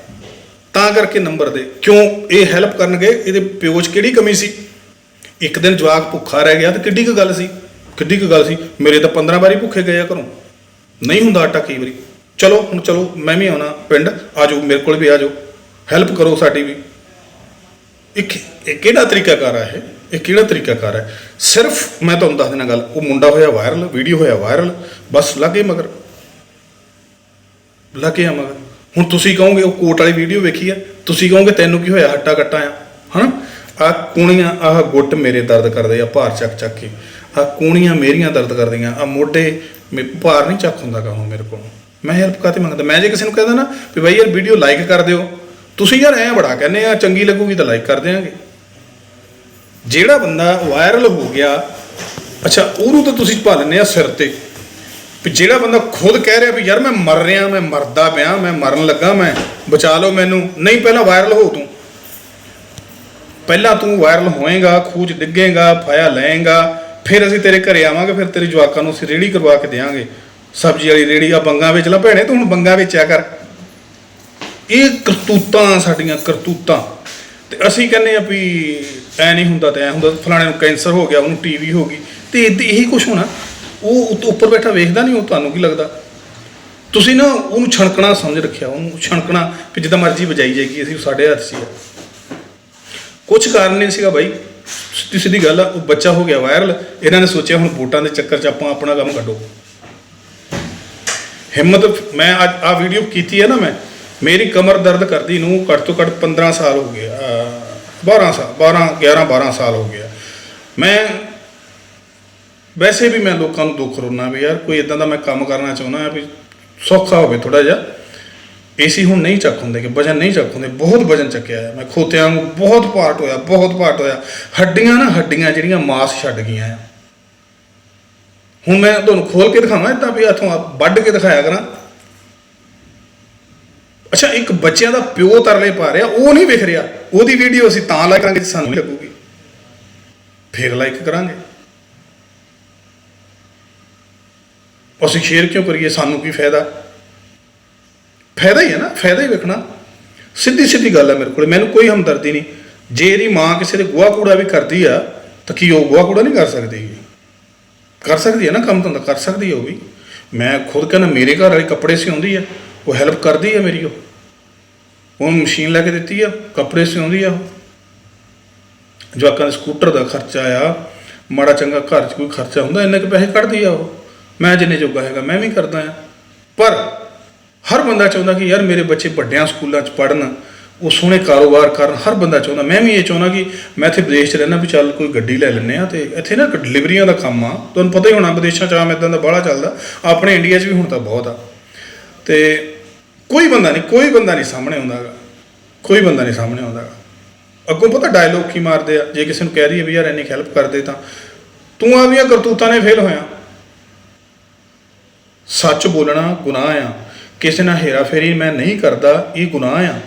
ਤਾਂ ਕਰਕੇ ਨੰਬਰ ਦੇ। ਕਿਉਂ? ਇਹ ਹੈਲਪ ਕਰਨਗੇ, ਇਹਦੇ ਪਿਓ 'ਚ ਕਿਹੜੀ ਕਮੀ ਸੀ? ਇੱਕ ਦਿਨ ਜਵਾਕ ਭੁੱਖਾ ਰਹਿ ਗਿਆ ਤੇ ਕਿੱਡੀ ਕੁ ਗੱਲ ਸੀ? ਕਿੱਡੀ ਕੁ ਗੱਲ ਸੀ? ਮੇਰੇ ਤਾਂ 15 ਵਾਰੀ ਭੁੱਖੇ ਗਏ ਆ ਘਰੋਂ। ਨਹੀਂ ਹੁੰਦਾ ਆਟਾ ਕਈ ਵਾਰੀ। ਚਲੋ, ਹੁਣ ਚਲੋ, ਮੈਂ ਵੀ ਆਉਣਾ ਪਿੰਡ ਆ ਜਾਓ ਮੇਰੇ ਕੋਲ ਵੀ ਆ ਜਾਓ ਹੈਲਪ ਕਰੋ ਸਾਡੀ ਵੀ। ਇੱਕ ਇਹ ਕਿਹੜਾ ਤਰੀਕਾਕਾਰ ਹੈ ਇਹ? ਇਹ ਕਿਹੜਾ ਤਰੀਕਾਕਾਰ ਹੈ ਸਿਰਫ ਮੈਂ ਤੁਹਾਨੂੰ ਦੱਸ ਦੇਣਾ ਗੱਲ, ਉਹ ਮੁੰਡਾ ਹੋਇਆ ਵਾਇਰਲ ਵੀਡੀਓ ਹੋਇਆ ਵਾਇਰਲ ਬਸ ਲੱਗੇ ਮਗਰ। ਲੱਗੇ ਆ ਮਗਰ। ਹੁਣ ਤੁਸੀਂ ਕਹੋਗੇ ਉਹ ਕੋਟ ਵਾਲੀ ਵੀਡੀਓ ਵੇਖੀ ਆ, ਤੁਸੀਂ ਕਹੋਗੇ ਤੈਨੂੰ ਕੀ ਹੋਇਆ, ਹੱਟਾ ਕੱਟਾ ਆ? ਹਨਾ? ਆ ਕੂਣੀਆਂ ਆਹ ਗੁੱਟ ਮੇਰੇ ਦਰਦ ਕਰਦੇ ਆ, ਭਾਰ ਚੱਕ ਚੱਕ ਕੇ। ਆ ਕੂਣੀਆਂ ਮੇਰੀਆਂ ਦਰਦ ਕਰਦੀਆਂ, ਆ ਮੋਢੇ ਮੇ ਭਾਰ ਨਹੀਂ ਚੱਕ ਹੁੰਦਾ ਗਾ ਹੁਣ ਮੇਰੇ ਕੋਲ। ਮੈਂ ਹੈਲਪ ਕਾਤੇ ਮੰਗਦਾ? ਮੈਂ ਜੇ ਕਿਸੇ ਨੂੰ ਕਹਿੰਦਾ ਨਾ ਵੀ ਬਾਈ ਯਾਰ ਵੀਡੀਓ ਲਾਈਕ ਕਰ ਦਿਓ। ਤੁਸੀਂ ਯਾਰ ਐ ਬੜਾ ਕਹਿੰਦੇ ਆ, ਚੰਗੀ ਲੱਗੂਗੀ ਤਾਂ ਲਾਈਕ ਕਰ ਦਿਆਂਗੇ। ਜਿਹੜਾ ਬੰਦਾ ਵਾਇਰਲ ਹੋ ਗਿਆ, ਅੱਛਾ, ਉਹਨੂੰ ਤਾਂ ਤੁਸੀਂ ਪਾ ਲੈਂਦੇ ਆ ਸਿਰ ਤੇ। ਵੀ ਜਿਹੜਾ ਬੰਦਾ ਖੁਦ ਕਹਿ ਰਿਹਾ ਵੀ ਯਾਰ ਮੈਂ ਮਰ ਰਿਹਾ, ਮੈਂ ਮਰਦਾ ਪਿਆ, ਮੈਂ ਮਰਨ ਲੱਗਾ ਮੈਂ, ਬਚਾ ਲਓ ਮੈਨੂੰ। ਨਹੀਂ, ਪਹਿਲਾਂ ਵਾਇਰਲ ਹੋ ਤੂੰ। ਪਹਿਲਾਂ ਤੂੰ ਵਾਇਰਲ ਹੋਏਗਾ, ਖੂਜ ਡਿੱਗੇਗਾ, ਫਾਇਆ ਲਏਗਾ। ਫਿਰ ਅਸੀਂ ਤੇਰੇ ਘਰੇ ਆਵਾਂਗੇ, ਫਿਰ ਤੇਰੇ ਜਵਾਕਾਂ ਨੂੰ ਅਸੀਂ ਰੇੜੀ ਕਰਵਾ ਕੇ ਦੇਵਾਂਗੇ ਸਬਜ਼ੀ ਵਾਲੀ ਰੇੜੀ ਆ ਬੰਗਾ ਵੇਚ ਲਾ ਭੈਣੇ, ਤੂੰ ਹੁਣ ਬੰਗਾ ਵੇਚਿਆ ਕਰ। ਇਹ ਕਰਤੂਤਾਂ ਸਾਡੀਆਂ, ਕਰਤੂਤਾਂ। ਤੇ ਅਸੀਂ ਕਹਿੰਦੇ ਆ ਵੀ ਐ ਨਹੀਂ ਹੁੰਦਾ ਤੇ ਐ ਹੁੰਦਾ, ਫਲਾਣੇ ਨੂੰ ਕੈਂਸਰ ਹੋ ਗਿਆ, ਉਹਨੂੰ ਟੀਵੀ ਹੋ ਗਈ। ਤੇ ਇਹਦੀ- ਇਹੀ ਕੁਝ ਹੋਣਾ। ਉਹ ਉੱਪਰ ਬੈਠਾ ਵੇਖਦਾ ਨਹੀਂ, ਉਹ ਤੁਹਾਨੂੰ ਕੀ ਲੱਗਦਾ? ਤੁਸੀਂ ਨਾ ਉਹਨੂੰ ਛਣਕਣਾ ਸਮਝ ਰੱਖਿਆ, ਉਹਨੂੰ ਛਣਕਣਾ ਵੀ ਜਿੱਦਾਂ ਮਰਜ਼ੀ ਵਜਾਈ ਜਾਏਗੀ, ਅਸੀਂ ਸਾਡੇ ਹੱਥ ਸੀ ਆ। ਕੁਝ ਕਾਰਨ ਨਹੀਂ ਸੀਗਾ ਬਾਈ। ਸਿੱਧੀ ਸਿੱਧੀ ਗੱਲ ਆ, ਉਹ ਬੱਚਾ ਹੋ ਗਿਆ ਵਾਇਰਲ ਇਹਨਾਂ ਨੇ ਸੋਚਿਆ ਹੁਣ ਵੋਟਾਂ ਦੇ ਚੱਕਰ 'ਚ ਆਪਾਂ ਆਪਣਾ ਕੰਮ ਕੱਢੋ। ਹਿੰਮਤ, ਮੈਂ ਅੱਜ ਆ ਵੀਡੀਓ ਕੀਤੀ ਹੈ ਨਾ ਮੈਂ, ਮੇਰੀ ਕਮਰ ਦਰਦ ਕਰਦੀ ਨੂੰ ਘੱਟ ਤੋਂ ਘੱਟ 15 ਸਾਲ ਹੋ ਗਏ ਅਹ 12 ਸਾਲ 12 11 12 ਸਾਲ ਹੋ ਗਿਆ ਮੈਂ ਵੈਸੇ ਵੀ ਮੈਂ ਲੋਕਾਂ ਨੂੰ ਦੁੱਖ ਰੋਣਾ ਵੀ ਯਾਰ, ਕੋਈ ਇਦਾਂ ਦਾ ਮੈਂ ਕੰਮ ਕਰਨਾ ਚਾਹੁੰਦਾ ਵੀ ਸੌਖਾ ਹੋਵੇ ਥੋੜਾ ਜਿਹਾ ਏਸੀ ਹੁਣ ਨਹੀਂ ਚੱਕ ਹੁੰਦੇ ਕਿ ਵਜਨ ਨਹੀਂ ਚੱਕ ਹੁੰਦੇ, ਬਹੁਤ ਵਜਨ ਚੱਕਿਆ ਮੈਂ ਖੋਤਿਆਂ ਨੂੰ ਬਹੁਤ ਪਾਰਟ ਹੋਇਆ, ਬਹੁਤ ਪਾਰਟ ਹੋਇਆ। ਹੱਡੀਆਂ ਨਾ ਹੱਡੀਆਂ ਜਿਹੜੀਆਂ ਮਾਸ ਛੱਡ ਗਈਆਂ ਆ। ਹੁਣ ਮੈਂ ਤੁਹਾਨੂੰ ਖੋਲ ਕੇ ਦਿਖਾਵਾਂ, ਇਦਾਂ ਵੀ ਹੱਥੋਂ ਵੱਢ ਕੇ ਦਿਖਾਇਆ ਕਰਾਂ। ਅੱਛਾ, ਇੱਕ ਬੱਚਿਆਂ ਦਾ ਪਿਓ ਤਰਲੇ ਪਾ ਰਿਹਾ, ਉਹ ਨਹੀਂ ਵਿਖ ਰਿਹਾ। ਉਹਦੀ ਵੀਡੀਓ ਅਸੀਂ ਤਾਂ ਲਾਈਕ ਕਰਾਂਗੇ ਸਾਨੂੰ ਲੱਗੂਗੀ। ਫਿਰ ਲਾਈਕ ਕਰਾਂਗੇ। ਅਸੀਂ ਸ਼ੇਅਰ ਕਿਉਂ ਕਰੀਏ? ਸਾਨੂੰ ਕੀ ਫਾਇਦਾ? ਫਾਇਦਾ ਹੀ ਹੈ ਨਾ, ਫਾਇਦਾ ਹੀ ਵੇਖਣਾ। ਸਿੱਧੀ ਸਿੱਧੀ ਗੱਲ ਹੈ ਮੇਰੇ ਕੋਲ, ਮੈਨੂੰ ਕੋਈ ਹਮਦਰਦੀ ਨਹੀਂ। ਜੇ ਇਹਦੀ ਮਾਂ ਕਿਸੇ ਦੇ ਗੋਹਾ ਕੂੜਾ ਵੀ ਕਰਦੀ ਆ, ਤਾਂ ਕੀ ਉਹ ਗੋਹਾ ਕੂੜਾ ਨਹੀਂ ਕਰ ਸਕਦੀ? ਕਰ ਸਕਦੀ ਹੈ ਨਾ ਕੰਮ ਧੰਦਾ, ਕਰ ਸਕਦੀ ਹੈ ਉਹ ਵੀ। ਮੈਂ ਖੁਦ ਕਹਿੰਦਾ, ਮੇਰੇ ਘਰ ਵਾਲੇ ਕੱਪੜੇ ਸਿਉਂਦੀ ਆ, ਉਹ ਹੈਲਪ ਕਰਦੀ ਆ ਮੇਰੀ ਉਹ। ਉਹਨੂੰ ਮਸ਼ੀਨ ਲੈ ਕੇ ਦਿੱਤੀ ਆ, ਕੱਪੜੇ ਸਿਉਂਦੀ ਆ ਉਹ। ਜਵਾਕਾਂ ਦੇ ਸਕੂਟਰ ਦਾ ਖਰਚਾ ਆ, ਮਾੜਾ ਚੰਗਾ ਘਰ 'ਚ ਕੋਈ ਖਰਚਾ ਹੁੰਦਾ, ਇੰਨੇ ਕੁ ਪੈਸੇ ਕੱਢਦੀ ਆ ਉਹ। ਮੈਂ ਜਿੰਨੇ ਜੋਗਾ ਹੈਗਾ, ਮੈਂ ਵੀ ਕਰਦਾ ਆ। ਪਰ ਹਰ ਬੰਦਾ ਚਾਹੁੰਦਾ ਕਿ ਯਾਰ ਮੇਰੇ ਬੱਚੇ ਵੱਡਿਆਂ ਸਕੂਲਾਂ 'ਚ ਪੜ੍ਹਨ, ਉਹ ਸੋਹਣੇ ਕਾਰੋਬਾਰ ਕਰਨ, ਹਰ ਬੰਦਾ ਚਾਹੁੰਦਾ। ਮੈਂ ਵੀ ਇਹ ਚਾਹੁੰਦਾ ਕਿ ਮੈਂ ਇੱਥੇ ਵਿਦੇਸ਼ 'ਚ ਰਹਿਣਾ ਵੀ ਚੱਲ ਕੋਈ ਗੱਡੀ ਲੈ ਲੈਂਦੇ ਆ ਤੇ ਇੱਥੇ ਨਾ ਡਿਲੀਵਰੀਆਂ ਦਾ ਕੰਮ ਆ। ਤੁਹਾਨੂੰ ਪਤਾ ਹੀ ਹੋਣਾ ਵਿਦੇਸ਼ਾਂ 'ਚ ਆਮ ਇਦਾਂ ਦਾ ਬਾਹਲਾ ਚੱਲਦਾ। ਆਪਣੇ ਇੰਡੀਆ 'ਚ ਵੀ ਹੁਣ ਤਾਂ ਬਹੁਤ ਆ। ਤੇ ਕੋਈ ਬੰਦਾ ਨਹੀਂ, ਕੋਈ ਬੰਦਾ ਨਹੀਂ ਸਾਹਮਣੇ ਆਉਂਦਾਗਾ ਕੋਈ ਬੰਦਾ ਨਹੀਂ ਸਾਹਮਣੇ ਆਉਂਦਾਗਾ ਅੱਗੋਂ ਪਤਾ ਡਾਇਲੋਗ ਕੀ ਮਾਰਦੇ ਆ? ਜੇ ਕਿਸੇ ਨੂੰ ਕਹਿ ਦਈਏ ਵੀ ਯਾਰ ਇੰਨੀ ਹੈਲਪ ਕਰਦੇ ਤਾਂ। ਤੂੰ ਆਪਣੀਆਂ ਕਰਤੂਤਾਂ ਨੇ ਫੇਲ ਹੋਇਆ। ਸੱਚ ਬੋਲਣਾ ਗੁਨਾਹ ਆ। ਕਿਸੇ ਨਾਲ ਹੇਰਾਫੇਰੀ ਮੈਂ ਨਹੀਂ ਕਰਦਾ, ਇਹ ਗੁਨਾਹ ਆ।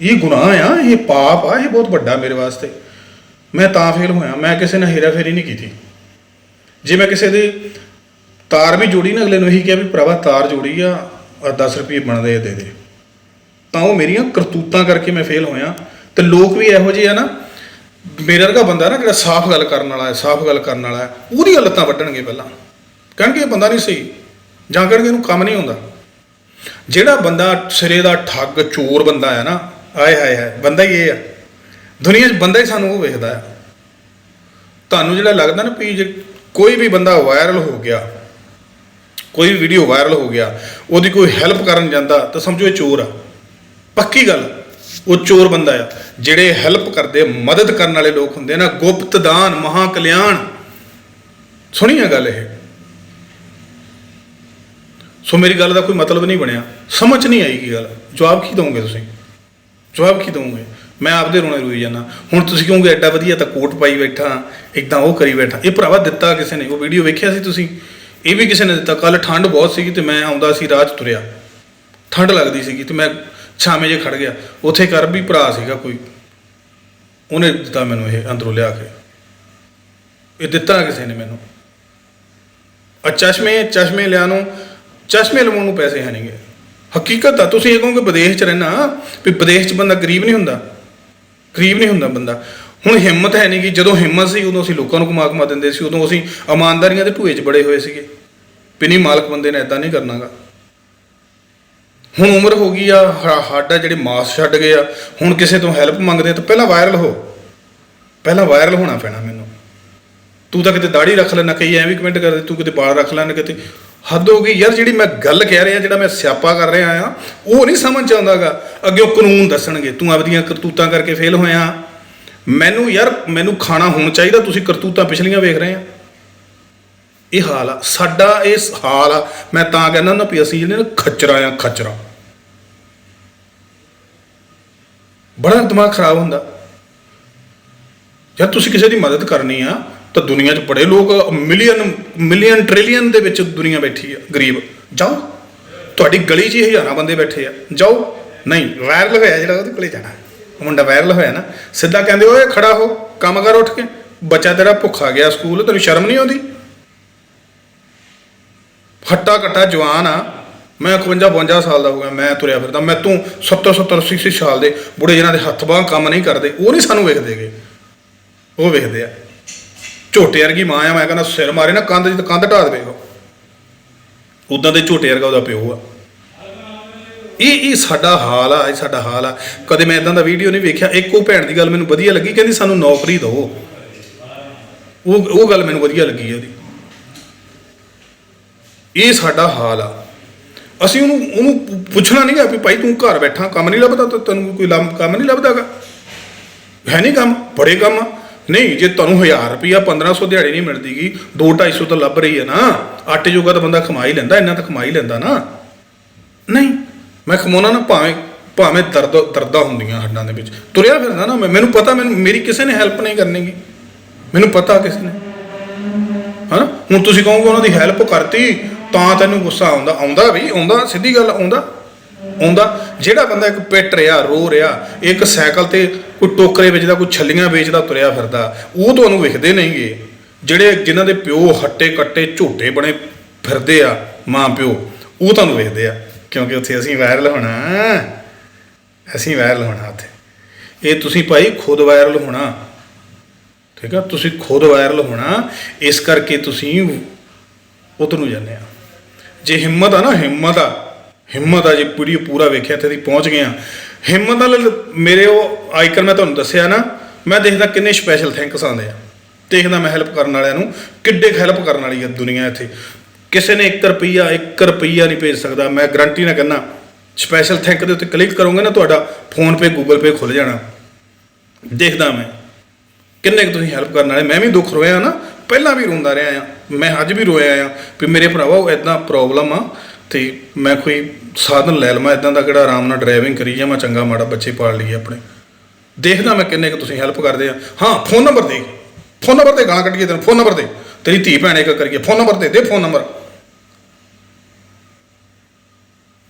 ਇਹ ਗੁਨਾਹ ਆ, ਇਹ ਪਾਪ ਆ, ਇਹ ਬਹੁਤ ਵੱਡਾ ਮੇਰੇ ਵਾਸਤੇ। ਮੈਂ ਤਾਂ ਫੇਲ ਹੋਇਆ, ਮੈਂ ਕਿਸੇ ਨਾਲ ਹੇਰਾਫੇਰੀ ਨਹੀਂ ਕੀਤੀ। ਜੇ ਮੈਂ ਕਿਸੇ ਦੇ ਤਾਰ ਵੀ ਜੋੜੀ ਨਾ, ਅਗਲੇ ਨੂੰ ਇਹੀ ਕਿਹਾ ਵੀ ਭਰਾਵਾ ਤਾਰ ਜੋੜੀ ਆ 10 ਰੁਪਏ ਬਣਦੇ ਦੇ ਦੇ। ਤਾਂ ਉਹ ਮੇਰੀਆਂ ਕਰਤੂਤਾਂ ਕਰਕੇ ਮੈਂ ਫੇਲ ਹੋਇਆ। ਤੇ ਲੋਕ ਵੀ ਇਹੋ ਜਿਹੇ ਆ ਨਾ, ਮੇਰੇ ਵਰਗਾ ਬੰਦਾ ਨਾ ਜਿਹੜਾ ਸਾਫ਼ ਗੱਲ ਕਰਨ ਵਾਲਾ ਹੈ, ਸਾਫ਼ ਗੱਲ ਕਰਨ ਵਾਲਾ ਹੈ, ਉਹਦੀ ਲੱਤਾਂ ਵੱਢਣਗੇ ਪਹਿਲਾਂ। ਕਹਿਣਗੇ ਇਹ ਬੰਦਾ ਨਹੀਂ ਸਹੀ, ਜਾਂ ਕਹਿਣਗੇ ਇਹਨੂੰ ਕੰਮ ਨਹੀਂ ਹੁੰਦਾ ਜਿਹੜਾ ਬੰਦਾ ਸਿਰੇ ਦਾ ਠੱਗ, ਚੋਰ ਬੰਦਾ ਹੈ ਨਾ, ਆਏ ਹਾਏ ਹਾਏ, ਬੰਦਾ ਹੀ ਇਹ ਆ। ਦੁਨੀਆ 'ਚ ਬੰਦਾ ਹੀ ਸਾਨੂੰ ਉਹ ਵੇਖਦਾ ਆ। ਤੁਹਾਨੂੰ ਜਿਹੜਾ ਲੱਗਦਾ ਨਾ ਵੀ ਜੇ ਕੋਈ ਵੀ ਬੰਦਾ ਵਾਇਰਲ ਹੋ ਗਿਆ, ਕੋਈ ਵੀਡੀਓ ਵਾਇਰਲ ਹੋ ਗਿਆ, ਉਹਦੀ ਕੋਈ ਹੈਲਪ ਕਰਨ ਜਾਂਦਾ, ਤਾਂ ਸਮਝੋ ਇਹ ਚੋਰ ਆ। ਪੱਕੀ ਗੱਲ, ਉਹ ਚੋਰ ਬੰਦਾ ਆ। ਜਿਹੜੇ ਹੈਲਪ ਕਰਦੇ, ਮਦਦ ਕਰਨ ਵਾਲੇ ਲੋਕ ਹੁੰਦੇ ਨਾ, ਗੁਪਤ ਦਾਨ ਮਹਾ ਕਲਿਆਣ ਸੁਣੀਆ ਗੱਲ ਇਹ। ਸੋ ਮੇਰੀ ਗੱਲ ਦਾ ਕੋਈ ਮਤਲਬ ਨਹੀਂ ਬਣਿਆ। ਸਮਝ ਨਹੀਂ ਆਈ ਕੀ ਗੱਲ। ਜਵਾਬ ਕੀ ਦਵੋਗੇ ਤੁਸੀਂ? ਜਵਾਬ ਕੀ ਦਵੋਗੇ? ਮੈਂ ਆਪਦੇ ਰੋਣੇ ਰੋਈ ਜਾਣਾ ਹੁਣ ਤੁਸੀਂ ਕਹੋਗੇ ਐਡਾ ਵਧੀਆ ਤਾਂ ਕੋਟ ਪਾਈ ਬੈਠਾ ਇਦਾਂ ਉਹ ਕਰੀ ਬੈਠਾ। ਇਹ ਭਰਾਵਾ ਦਿੱਤਾ ਕਿਸੇ ਨੇ? ਉਹ ਵੀਡੀਓ ਵੇਖਿਆ ਸੀ ਤੁਸੀਂ? ਇਹ ਵੀ ਕਿਸੇ ਨੇ ਦਿੱਤਾ। ਕੱਲ ਠੰਡ ਬਹੁਤ ਸੀਗੀ ਤੇ ਮੈਂ ਆਉਂਦਾ ਸੀ, ਰਾਹ 'ਚ ਤੁਰਿਆ। ਠੰਡ ਲੱਗਦੀ ਸੀਗੀ ਤੇ ਮੈਂ ਛਾਵੇਂ ਜੇ ਖੜ ਗਿਆ। ਉੱਥੇ ਕਰ ਵੀ ਭਰਾ ਸੀਗਾ ਕੋਈ। ਉਹਨੇ ਦਿੱਤਾ ਮੈਨੂੰ ਇਹ ਅੰਦਰੋਂ ਲਿਆ ਕੇ। ਇਹ ਦਿੱਤਾ ਕਿਸੇ ਨੇ ਮੈਨੂੰ। ਆ ਚਸ਼ਮੇ ਚਸ਼ਮੇ ਲਿਆ ਨੂੰ। ਚਸ਼ਮੇ ਲਵਾਉਣ ਨੂੰ ਪੈਸੇ ਹੈ ਨਹੀਂਗੇ ਹਕੀਕਤ ਆ, ਤੁਸੀਂ ਇਹ ਕਹੋਗੇ ਵਿਦੇਸ਼ 'ਚ ਰਹਿਣਾ, ਵੀ ਵਿਦੇਸ਼ 'ਚ ਬੰਦਾ ਗਰੀਬ ਨਹੀਂ ਹੁੰਦਾ। ਗਰੀਬ ਨਹੀਂ ਹੁੰਦਾ ਬੰਦਾ। ਹੁਣ ਹਿੰਮਤ ਹੈ ਨਹੀਂ ਕਿ ਜਦੋਂ ਹਿੰਮਤ ਸੀ, ਉਦੋਂ ਅਸੀਂ ਲੋਕਾਂ ਨੂੰ ਕਮਾ ਕਮਾ ਦਿੰਦੇ ਸੀ, ਉਦੋਂ ਅਸੀਂ ਇਮਾਨਦਾਰੀਆਂ ਦੇ ਢੂਏ 'ਚ ਬੜੇ ਹੋਏ ਸੀਗੇ। ਵੀ ਨਹੀਂ, ਮਾਲਕ ਬੰਦੇ ਨੇ ਇਦਾਂ ਨਹੀਂ ਕਰਨਾਗਾ। ਹੁਣ ਉਮਰ ਹੋ ਗਈ ਆ, ਹਾ- ਸਾਡਾ ਜਿਹੜੇ ਮਾਸ ਛੱਡ ਗਏ ਆ, ਹੁਣ ਕਿਸੇ ਤੋਂ ਹੈਲਪ ਮੰਗਦੇ ਆ ਤਾਂ ਪਹਿਲਾਂ ਵਾਇਰਲ ਹੋ। ਪਹਿਲਾਂ ਵਾਇਰਲ ਹੋਣਾ ਪੈਣਾ ਮੈਨੂੰ। ਤੂੰ ਤਾਂ ਕਿਤੇ ਦਾੜੀ ਰੱਖ ਲੈਣਾ ਕਈ ਐਵੇਂ ਕਮੈਂਟ ਕਰਦੇ ਤੂੰ ਕਿਤੇ ਬਾਲ ਰੱਖ ਲੈਣਾ ਕਿਤੇ। ਹੱਦ ਹੋ ਗਈ। ਯਾਰ ਜਿਹੜੀ ਮੈਂ ਗੱਲ ਕਹਿ ਰਿਹਾ, ਜਿਹੜਾ ਮੈਂ ਸਿਆਪਾ ਕਰ ਰਿਹਾ ਆ ਉਹ ਨਹੀਂ ਸਮਝ ਆਉਂਦਾਗਾ ਅੱਗੇ ਉਹ ਕਾਨੂੰਨ ਦੱਸਣਗੇ, ਤੂੰ ਆਪਦੀਆਂ ਕਰਤੂਤਾਂ ਕਰਕੇ ਫੇਲ ਹੋਇਆ ਮੈਨੂੰ ਯਾਰ, ਮੈਨੂੰ ਖਾਣਾ ਹੋਣਾ ਚਾਹੀਦਾ, ਤੁਸੀਂ ਕਰਤੂਤਾਂ ਪਿਛਲੀਆਂ ਵੇਖ ਰਹੇ ਆ ਇਹ ਹਾਲ ਆ, ਸਾਡਾ ਇਸ ਹਾਲ ਆ। ਮੈਂ ਤਾਂ ਕਹਿੰਦਾ ਨਾ ਵੀ ਅਸੀਂ ਜਿਹੜੇ ਨਾ ਖੱਚਰਾ ਆ ਖੱਚਰਾ। ਬੜਾ ਦਿਮਾਗ ਖਰਾਬ ਹੁੰਦਾ। ਯਾਰ ਤੁਸੀਂ ਕਿਸੇ ਦੀ ਮਦਦ ਕਰਨੀ ਆ ਤਾਂ ਦੁਨੀਆ 'ਚ ਬੜੇ ਲੋਕ ਮਿਲੀਅਨ ਮਿਲੀਅਨ ਟ੍ਰਿਲੀਅਨ ਦੇ ਵਿੱਚ ਦੁਨੀਆ ਬੈਠੀ ਆ, ਗਰੀਬ। ਜਾਓ। ਤੁਹਾਡੀ ਗਲੀ 'ਚ ਹੀ ਹਜ਼ਾਰਾਂ ਬੰਦੇ ਬੈਠੇ ਆ। ਜਾਓ। ਨਹੀਂ ਵਾਇਰਲ ਹੋਇਆ ਜਿਹੜਾ ਉਹਦੇ ਕੋਲੇ ਜਾਣਾ। ਉਹ ਮੁੰਡਾ ਵਾਇਰਲ ਹੋਇਆ ਨਾ। ਸਿੱਧਾ ਕਹਿੰਦੇ, ਓਏ, ਖੜਾ ਹੋ। ਕੰਮ ਕਰ ਉੱਠ ਕੇ। ਬੱਚਾ ਤੇਰਾ ਭੁੱਖਾ ਗਿਆ ਸਕੂਲ, ਤੈਨੂੰ ਸ਼ਰਮ ਨਹੀਂ ਆਉਂਦੀ? ਹੱਟਾ ਕੱਟਾ ਜਵਾਨ ਆ। ਮੈਂ 51 52 ਸਾਲ ਦਾ ਹੋ ਗਿਆ, ਮੈਂ ਤੁਰਿਆ ਫਿਰਦਾ। ਮੈਂ ਤੂੰ 70 70 80 80 ਸਾਲ ਦੇ ਬੁੜੇ ਜਿਹਨਾਂ ਦੇ ਹੱਥ ਬਾਹਾਂ ਕੰਮ ਨਹੀਂ ਕਰਦੇ, ਉਹ ਨਹੀਂ ਸਾਨੂੰ ਵੇਖਦੇਗੇ ਉਹ ਵੇਖਦੇ ਆ। ਝੋਟੇ ਵਰਗੀ ਮਾਂ ਆ, ਮੈਂ ਕਹਿੰਦਾ ਸਿਰ ਮਾਰੇ ਨਾ, ਕੰਧ ਜਿੱਤ ਕੰਧ ਢਾ ਦੇਵੇ ਉਹ। ਉਦਾਂ ਦੇ ਝੋਟੇ ਵਰਗਾ ਉਹਦਾ ਪਿਓ ਆ। ਇਹ ਇਹ ਸਾਡਾ ਹਾਲ ਆ, ਇਹ ਸਾਡਾ ਹਾਲ ਆ। ਕਦੇ ਮੈਂ ਇਦਾਂ ਦਾ ਵੀਡੀਓ ਨਹੀਂ ਵੇਖਿਆ, ਇੱਕ ਉਹ ਭੈਣ ਦੀ ਗੱਲ ਮੈਨੂੰ ਵਧੀਆ ਲੱਗੀ, ਕਹਿੰਦੀ ਸਾਨੂੰ ਨੌਕਰੀ ਦਿਓ। ਉਹ ਉਹ ਗੱਲ ਮੈਨੂੰ ਵਧੀਆ ਲੱਗੀ ਹੈ ਉਹਦੀ। ਇਹ ਸਾਡਾ ਹਾਲ ਆ। ਅਸੀਂ ਉਹਨੂੰ ਉਹਨੂੰ ਪੁ- ਪੁੱਛਣਾ ਨਹੀਂਗਾ ਵੀ ਭਾਈ ਤੂੰ ਘਰ ਬੈਠਾ, ਕੰਮ ਨਹੀਂ ਲੱਭਦਾ ਤਾਂ ਤੈਨੂੰ ਕੋਈ ਲੰਮ ਕੰਮ ਨਹੀਂ ਲੱਭਦਾਗਾ ਹੈ ਨਹੀਂ ਕੰਮ, ਬੜੇ ਕੰਮ ਆ। ਨਹੀਂ, ਜੇ ਤੁਹਾਨੂੰ 1000 ਰੁਪਿਆ 1500 ਦਿਹਾੜੀ ਨਹੀਂ ਮਿਲਦੀਗੀ 2 250 ਤਾਂ ਲੱਭ ਰਹੀ ਹੈ ਨਾ। ਆਟੇ ਜੋਗਾ ਤਾਂ ਬੰਦਾ ਕਮਾ ਹੀ ਲੈਂਦਾ, ਇੰਨਾ ਤਾਂ ਕਮਾ ਹੀ ਲੈਂਦਾ ਨਾ। ਨਹੀਂ, ਮੈਂ ਕਮਾਉਣਾ ਨਾ ਭਾਵੇਂ ਭਾਵੇਂ ਦਰਦ, ਦਰਦਾਂ ਹੁੰਦੀਆਂ ਹੱਡਾਂ ਦੇ ਵਿੱਚ। ਤੁਰਿਆ ਫਿਰਦਾ ਨਾ ਮੈਂ, ਮੈਨੂੰ ਪਤਾ ਮੈਨੂੰ, ਮੇਰੀ ਕਿਸੇ ਨੇ ਹੈਲਪ ਨਹੀਂ ਕਰਨੀਗੀ ਮੈਨੂੰ ਪਤਾ ਕਿਸੇ ਨੇ। ਹਨਾ? ਹੁਣ ਤੁਸੀਂ ਕਹੋਗੇ ਉਹਨਾਂ ਦੀ ਹੈਲਪ ਕਰਤੀ, ਤਾਂ ਤੈਨੂੰ ਗੁੱਸਾ ਆਉਂਦਾ ਆਉਂਦਾ ਵੀ, ਆਉਂਦਾ, ਸਿੱਧੀ ਗੱਲ ਆਉਂਦਾ। ਆਉਂਦਾ ਜਿਹੜਾ ਬੰਦਾ ਇੱਕ ਪਿੱਟ ਰਿਹਾ, ਰੋ ਰਿਹਾ, ਇੱਕ ਸਾਈਕਲ ਤੇ ਕੋਈ ਟੋਕਰੇ ਵੇਚਦਾ, ਕੋਈ ਛੱਲੀਆਂ ਵੇਚਦਾ, ਤੁਰਿਆ ਫਿਰਦਾ, ਉਹ ਤੁਹਾਨੂੰ ਵਿਖਦੇ ਨਹੀਂਗੇ। ਜਿਹੜੇ ਜਿਨ੍ਹਾਂ ਦੇ ਪਿਓ ਹੱਟੇ ਕੱਟੇ, ਝੋਟੇ ਬਣੇ ਫਿਰਦੇ ਆ, ਮਾਂ ਪਿਓ, ਉਹ ਤੁਹਾਨੂੰ ਵੇਖਦੇ ਆ। ਕਿਉਂਕਿ ਉੱਥੇ ਅਸੀਂ ਵਾਇਰਲ ਹੋਣਾ ਅਸੀਂ ਵਾਇਰਲ ਹੋਣਾ ਉੱਥੇ। ਇਹ ਤੁਸੀਂ ਭਾਈ ਖੁਦ ਵਾਇਰਲ ਹੋਣਾ। ਠੀਕ ਆ? ਤੁਸੀਂ ਖੁਦ ਵਾਇਰਲ ਹੋਣਾ। ਇਸ ਕਰਕੇ ਤੁਸੀਂ ਉਧਰ ਨੂੰ ਜਾਂਦੇ ਆ। ਜੇ ਹਿੰਮਤ ਆ ਨਾ, ਹਿੰਮਤ ਆ। ਹਿੰਮਤ ਆ ਜੀ ਪੂਰੀ, ਪੂਰਾ ਵੇਖਿਆ ਤੇ ਪਹੁੰਚ ਗਿਆ ਹਿੰਮਤ ਨਾਲ ਮੇਰੇ ਉਹ ਆਈਕਨ ਮੈਂ ਤੁਹਾਨੂੰ ਦੱਸਿਆ ਨਾ, ਮੈਂ ਦੇਖਦਾ ਕਿੰਨੇ ਸਪੈਸ਼ਲ ਥੈਂਕਸ ਆਉਂਦੇ ਆ। ਦੇਖਦਾ ਮੈਂ ਹੈਲਪ ਕਰਨ ਵਾਲਿਆਂ ਨੂੰ, ਕਿੱਡੇ ਹੈਲਪ ਕਰਨ ਵਾਲੀ ਆ ਦੁਨੀਆ ਇੱਥੇ। ਕਿਸੇ ਨੇ 1 ਰੁਪਈਆ 1 ਰੁਪਈਆ ਨਹੀਂ ਭੇਜ ਸਕਦਾ, ਮੈਂ ਗਰੰਟੀ ਨਾਲ ਕਹਿੰਦਾ ਸਪੈਸ਼ਲ ਥੈਂਕ ਦੇ ਉੱਤੇ ਕਲਿੱਕ ਕਰੋਗੇ ਨਾ ਤੁਹਾਡਾ ਫੋਨ ਪੇ ਗੂਗਲ ਪੇ ਖੁੱਲ ਜਾਣਾ। ਦੇਖਦਾ ਮੈਂ, ਕਿੰਨੇ ਕੁ ਤੁਸੀਂ ਹੈਲਪ ਕਰਨ ਵਾਲੇ, ਮੈਂ ਵੀ ਦੁੱਖ ਰੋਇਆ ਨਾ, ਪਹਿਲਾਂ ਵੀ ਰੋਂਦਾ ਰਿਹਾ ਆ। ਮੈਂ ਅੱਜ ਵੀ ਰੋਇਆ ਆ ਵੀ ਮੇਰੇ ਭਰਾਵਾ ਇਦਾਂ ਪ੍ਰੋਬਲਮ ਆ ਤੇ ਮੈਂ ਕੋਈ ਸਾਧਨ ਲੈ ਲਵਾਂ ਇਦਾਂ ਦਾ ਕਿਹੜਾ ਆਰਾਮ ਨਾਲ ਡਰਾਈਵਿੰਗ ਕਰੀ ਜਾਵਾਂ ਚੰਗਾ ਮਾੜਾ ਬੱਚੇ ਪਾਲ ਲਈਏ ਆਪਣੇ। ਦੇਖਦਾ ਮੈਂ ਕਿੰਨੇ ਕੁ ਤੁਸੀਂ ਹੈਲਪ ਕਰਦੇ ਆ। ਹਾਂ ਫੋਨ ਨੰਬਰ ਦੇ। ਫੋਨ ਨੰਬਰ ਤੇ ਗਾਲਾਂ ਕੱਢੀਏ ਤੈਨੂੰ ਫੋਨ ਨੰਬਰ ਦੇ। ਤੇਰੀ ਧੀ ਭੈਣ ਇੱਕ ਕਰੀਏ ਫੋਨ ਨੰਬਰ ਦੇ ਦੇ ਫੋਨ ਨੰਬਰ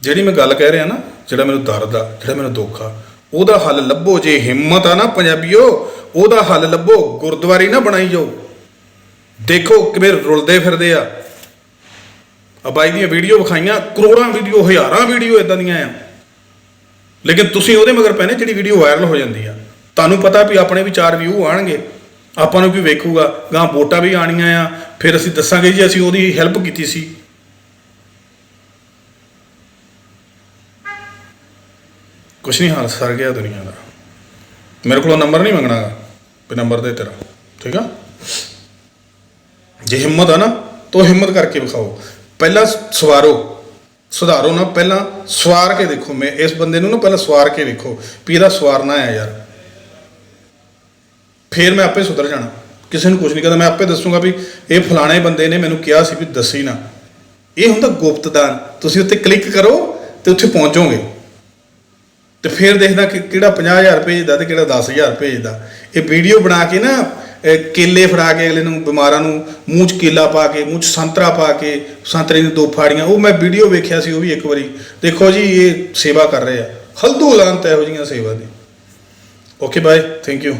ਜਿਹੜੀ ਮੈਂ ਗੱਲ ਕਹਿ ਰਿਹਾ ਨਾ, ਜਿਹੜਾ ਮੈਨੂੰ ਦਰਦ ਆ, ਜਿਹੜਾ ਮੈਨੂੰ ਦੁੱਖ ਆ, ਉਹਦਾ ਹੱਲ ਲੱਭੋ ਜੇ ਹਿੰਮਤ ਆ ਨਾ ਪੰਜਾਬੀਓ, ਉਹਦਾ ਹੱਲ ਲੱਭੋ, ਗੁਰਦੁਆਰੇ ਨਾ ਬਣਾਈ ਜਾਓ। ਦੇਖੋ ਕਿਵੇਂ ਰੁਲਦੇ ਫਿਰਦੇ ਆ। ਆ ਬਾਈ ਦੀਆਂ ਵੀਡੀਓ ਵਿਖਾਈਆਂ, ਕਰੋੜਾਂ ਵੀਡੀਓ, ਹਜ਼ਾਰਾਂ ਵੀਡੀਓ ਇਦਾਂ ਦੀਆਂ ਆ। ਲੇਕਿਨ ਤੁਸੀਂ ਉਹਦੇ ਮਗਰ ਪੈਨੇ ਜਿਹੜੀ ਵੀਡੀਓ ਵਾਇਰਲ ਹੋ ਜਾਂਦੀ ਆ। ਤੁਹਾਨੂੰ ਪਤਾ ਵੀ ਆਪਣੇ ਵੀ ਚਾਰ ਵਿਊ ਆਣਗੇ। ਆਪਾਂ ਨੂੰ ਵੀ ਵੇਖੂਗਾ ਗਾਂ ਵੋਟਾਂ ਵੀ ਆਣੀਆਂ ਆ, ਫਿਰ ਅਸੀਂ ਦੱਸਾਂਗੇ ਜੀ, ਅਸੀਂ ਉਹਦੀ ਹੈਲਪ ਕੀਤੀ ਸੀ। ਕੁਛ ਨਹੀਂ, ਹਾਲ ਸਰ ਗਿਆ ਦੁਨੀਆ ਦਾ। ਮੇਰੇ ਕੋਲੋਂ ਨੰਬਰ ਨਹੀਂ ਮੰਗਣਾ ਵੀ ਨੰਬਰ ਦੇ ਤੇਰਾ। ਠੀਕ ਆ? ਜੇ ਹਿੰਮਤ ਆ ਨਾ, ਤਾਂ ਹਿੰਮਤ ਕਰਕੇ ਵਿਖਾਓ। ਪਹਿਲਾਂ ਸਵਾਰੋ। ਸੁਧਾਰੋ ਨਾ, ਪਹਿਲਾਂ ਸਵਾਰ ਕੇ ਦੇਖੋ। ਮੈਂ ਇਸ ਬੰਦੇ ਨੂੰ ਨਾ ਪਹਿਲਾਂ ਸਵਾਰ ਕੇ ਵੇਖੋ ਵੀ ਇਹਦਾ ਸਵਾਰਨਾ ਹੈ ਯਾਰ। ਫੇਰ ਮੈਂ ਆਪੇ ਸੁਧਰ ਜਾਣਾ। ਕਿਸੇ ਨੂੰ ਕੁਝ ਨਹੀਂ ਕਹਿੰਦਾ। ਮੈਂ ਆਪੇ ਦੱਸੂਗਾ ਵੀ ਇਹ ਫਲਾਣੇ ਬੰਦੇ ਨੇ ਮੈਨੂੰ ਕਿਹਾ ਸੀ ਵੀ ਦੱਸੀ ਨਾ। ਇਹ ਹੁੰਦਾ ਗੁਪਤਦਾਨ। ਤੁਸੀਂ ਉੱਤੇ ਕਲਿੱਕ ਕਰੋ ਤੇ ਉੱਥੇ ਪਹੁੰਚੋਗੇ। ਤੇ ਫਿਰ ਦੇਖਦਾ ਕਿ ਕਿਹੜਾ 50000 ਭੇਜਦਾ ਤੇ ਕਿਹੜਾ 10000 ਭੇਜਦਾ। ਇਹ ਵੀਡੀਓ ਬਣਾ ਕੇ ਨਾ ਕੇਲੇ ਫੜਾ ਕੇ ਅਗਲੇ ਨੂੰ, ਬਿਮਾਰਾਂ ਨੂੰ, ਮੂੰਹ 'ਚ ਕੇਲਾ ਪਾ ਕੇ, ਮੂੰਹ 'ਚ ਸੰਤਰਾ ਪਾ ਕੇ, ਸੰਤਰੇ ਦੀਆਂ ਦੋ ਫਾੜੀਆਂ, ਉਹ ਮੈਂ ਵੀਡੀਓ ਵੇਖਿਆ ਸੀ, ਉਹ ਵੀ ਇੱਕ ਵਾਰੀ। ਦੇਖੋ ਜੀ, ਇਹ ਸੇਵਾ ਕਰ ਰਹੇ ਆ। ਹਲਦੂ ਲਾਂਤ ਇਹੋ ਜਿਹੀਆਂ ਸੇਵਾ ਦੀ। Okay bye thank you